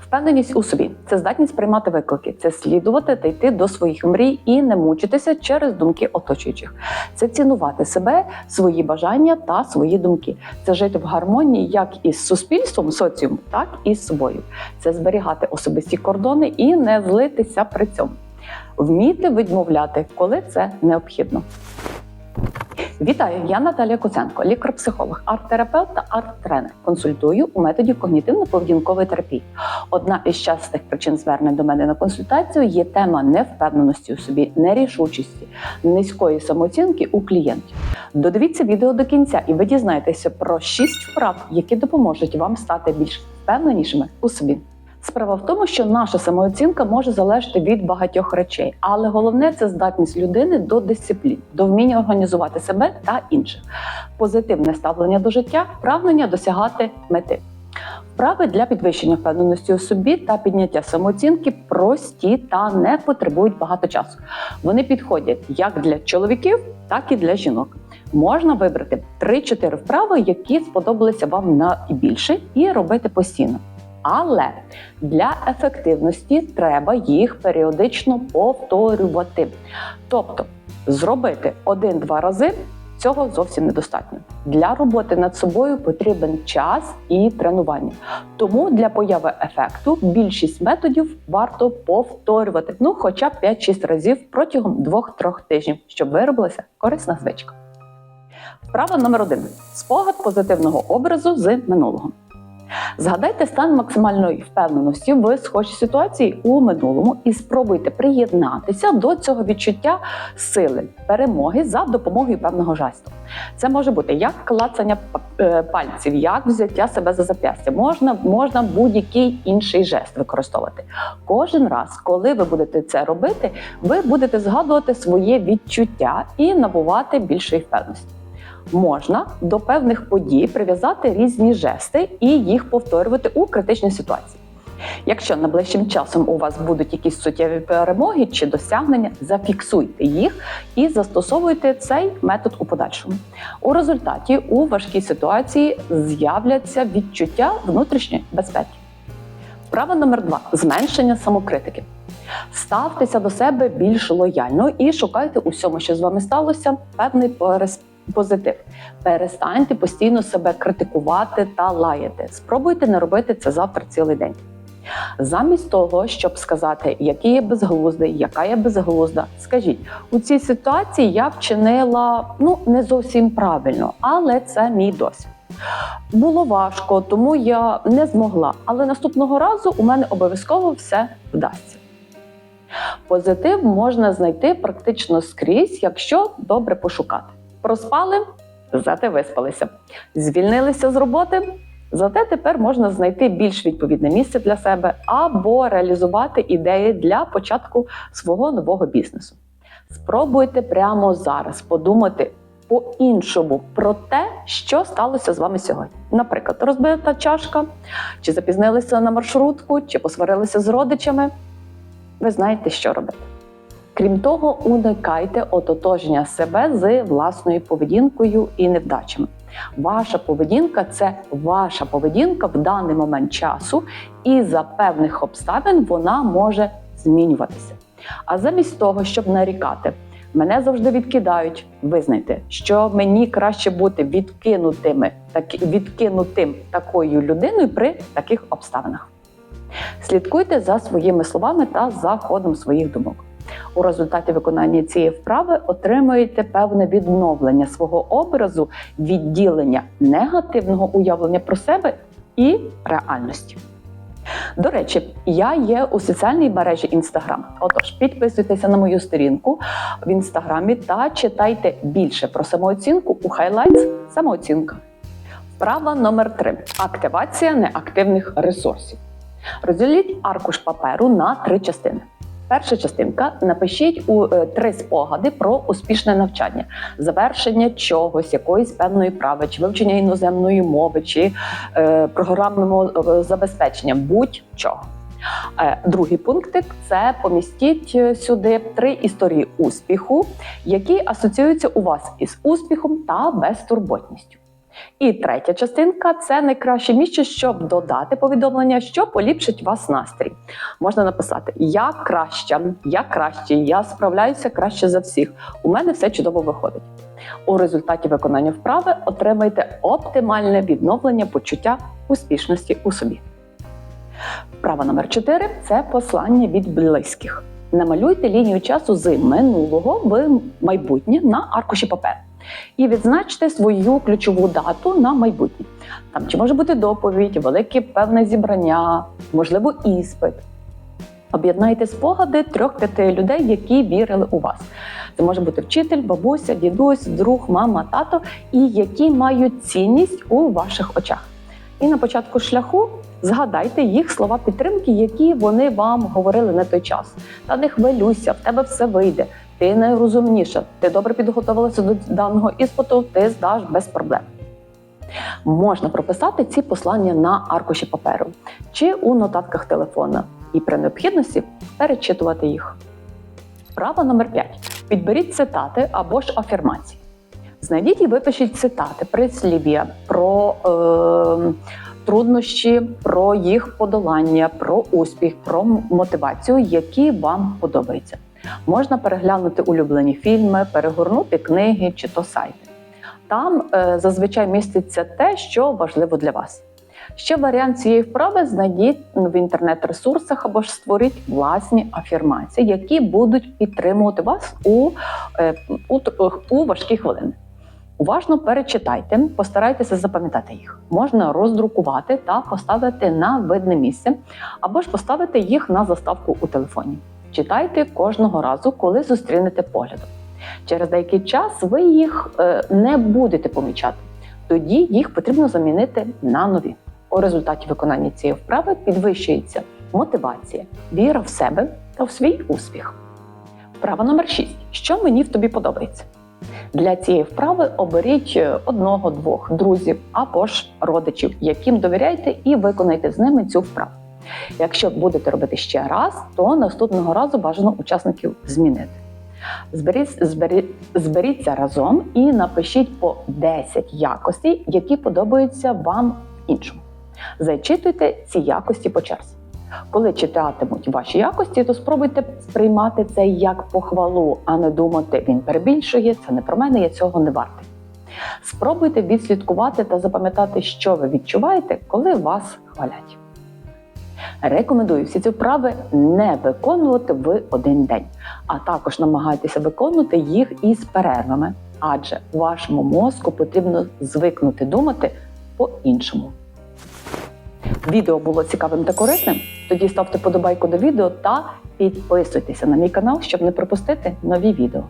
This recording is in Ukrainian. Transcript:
Впевненість у собі це здатність приймати виклики, це слідувати та йти до своїх мрій і не мучитися через думки оточуючих. Це цінувати себе, свої бажання та свої думки. Це жити в гармонії як із суспільством, соціумом, так і з собою. Це зберігати особисті кордони і не злитися при цьому. Вміти відмовляти, коли це необхідно. Вітаю, я Наталія Куценко, лікар-психолог, арт-терапевт та арт-тренер. Консультую у методі когнітивно-поведінкової терапії. Одна із частих причин звернень до мене на консультацію є тема невпевненості у собі, нерішучості, низької самооцінки у клієнтів. Додивіться відео до кінця, і ви дізнаєтеся про шість вправ, які допоможуть вам стати більш впевненішими у собі. Справа в тому, що наша самооцінка може залежати від багатьох речей, але головне це здатність людини до дисциплін, до вміння організувати себе та інших, позитивне ставлення до життя, прагнення досягати мети. Вправи для підвищення впевненості у собі та підняття самооцінки прості та не потребують багато часу. Вони підходять як для чоловіків, так і для жінок. Можна вибрати 3-4 вправи, які сподобалися вам найбільше, і робити постійно. Але для ефективності треба їх періодично повторювати. Тобто зробити один-два рази цього зовсім недостатньо. Для роботи над собою потрібен час і тренування. Тому для появи ефекту більшість методів варто повторювати, ну хоча б 5-6 разів протягом 2-3 тижнів, щоб виробилася корисна звичка. Вправа номер один: спогад позитивного образу з минулого. Згадайте стан максимальної впевненості в схожій ситуації у минулому і спробуйте приєднатися до цього відчуття сили, перемоги за допомогою певного жесту. Це може бути як клацання е, пальців, як взяття себе за зап'ястя. Можна, можна будь-який інший жест використовувати. Кожен раз, коли ви будете це робити, ви будете згадувати своє відчуття і набувати більшої впевненості можна до певних подій прив'язати різні жести і їх повторювати у критичній ситуації. Якщо найближчим часом у вас будуть якісь суттєві перемоги чи досягнення, зафіксуйте їх і застосовуйте цей метод у подальшому. У результаті у важкій ситуації з'являться відчуття внутрішньої безпеки. Вправа номер два зменшення самокритики. Ставтеся до себе більш лояльно і шукайте у всьому, що з вами сталося, певний перес позитив. Перестаньте постійно себе критикувати та лаяти. Спробуйте не робити це завтра цілий день. Замість того, щоб сказати, який я безглуздий, яка я безглузда, скажіть, у цій ситуації я вчинила ну не зовсім правильно, але це мій досвід. Було важко, тому я не змогла. Але наступного разу у мене обов'язково все вдасться. Позитив можна знайти практично скрізь, якщо добре пошукати. Проспали, зате виспалися. Звільнилися з роботи, зате тепер можна знайти більш відповідне місце для себе або реалізувати ідеї для початку свого нового бізнесу. Спробуйте прямо зараз подумати по-іншому про те, що сталося з вами сьогодні. Наприклад, розбита чашка, чи запізнилися на маршрутку, чи посварилися з родичами. Ви знаєте, що робити. Крім того, уникайте ототожнення себе з власною поведінкою і невдачами. Ваша поведінка це ваша поведінка в даний момент часу, і за певних обставин вона може змінюватися. А замість того, щоб нарікати, мене завжди відкидають. Визнайте, що мені краще бути відкинутими, так, відкинутим такою людиною при таких обставинах. Слідкуйте за своїми словами та за ходом своїх думок. У результаті виконання цієї вправи отримуєте певне відновлення свого образу, відділення негативного уявлення про себе і реальності. До речі, я є у соціальній мережі Instagram. Отож, підписуйтеся на мою сторінку в інстаграмі та читайте більше про самооцінку у Highlights самооцінка. Вправа номер 3 активація неактивних ресурсів. Розділіть аркуш паперу на три частини. Перша частинка напишіть у е, три спогади про успішне навчання, завершення чогось, якоїсь певної прави, чи вивчення іноземної мови, чи е, програмного е, забезпечення, будь-чого. Е, другий пунктик це помістіть сюди три історії успіху, які асоціюються у вас із успіхом та безтурботністю. І третя частинка це найкраще місце, щоб додати повідомлення, що поліпшить вас настрій. Можна написати: Я краща, я краще, я справляюся краще за всіх. У мене все чудово виходить. У результаті виконання вправи отримайте оптимальне відновлення почуття успішності у собі. Вправа номер 4 це послання від близьких. Намалюйте лінію часу з минулого в майбутнє на аркуші паперу і відзначте свою ключову дату на майбутнє. Там чи може бути доповідь, велике певне зібрання, можливо, іспит. Об'єднайте спогади трьох-п'яти людей, які вірили у вас. Це може бути вчитель, бабуся, дідусь, друг, мама, тато, і які мають цінність у ваших очах. І на початку шляху згадайте їх слова підтримки, які вони вам говорили на той час. Та не хвилюйся, в тебе все вийде. Ти найрозумніша, ти добре підготувалася до даного іспиту, ти здаш без проблем. Можна прописати ці послання на аркуші паперу чи у нотатках телефона, і при необхідності перечитувати їх. Вправа номер 5. Підберіть цитати або ж афірмації. Знайдіть і випишіть цитати, прислів'я про е, труднощі, про їх подолання, про успіх, про мотивацію, які вам подобаються. Можна переглянути улюблені фільми, перегорнути книги чи то сайти. Там е, зазвичай міститься те, що важливо для вас. Ще варіант цієї вправи знайдіть в інтернет-ресурсах або ж створіть власні афірмації, які будуть підтримувати вас у, е, у, у важкі хвилини. Уважно перечитайте, постарайтеся запам'ятати їх. Можна роздрукувати та поставити на видне місце, або ж поставити їх на заставку у телефоні. Читайте кожного разу, коли зустрінете поглядом. Через деякий час ви їх е, не будете помічати. Тоді їх потрібно замінити на нові. У результаті виконання цієї вправи підвищується мотивація, віра в себе та в свій успіх. Вправа номер 6. Що мені в тобі подобається? Для цієї вправи оберіть одного-двох друзів або ж родичів, яким довіряєте, і виконайте з ними цю вправу. Якщо будете робити ще раз, то наступного разу бажано учасників змінити. Зберіть, зберіть, зберіться разом і напишіть по 10 якостей, які подобаються вам іншому. Зачитуйте ці якості по черзі. Коли читатимуть ваші якості, то спробуйте сприймати це як похвалу, а не думати, він перебільшує, це не про мене, я цього не вартий. Спробуйте відслідкувати та запам'ятати, що ви відчуваєте, коли вас хвалять. Рекомендую всі ці вправи не виконувати в один день, а також намагайтеся виконувати їх із перервами, адже вашому мозку потрібно звикнути думати по-іншому. Відео було цікавим та корисним. Тоді ставте подобайку до відео та підписуйтеся на мій канал, щоб не пропустити нові відео.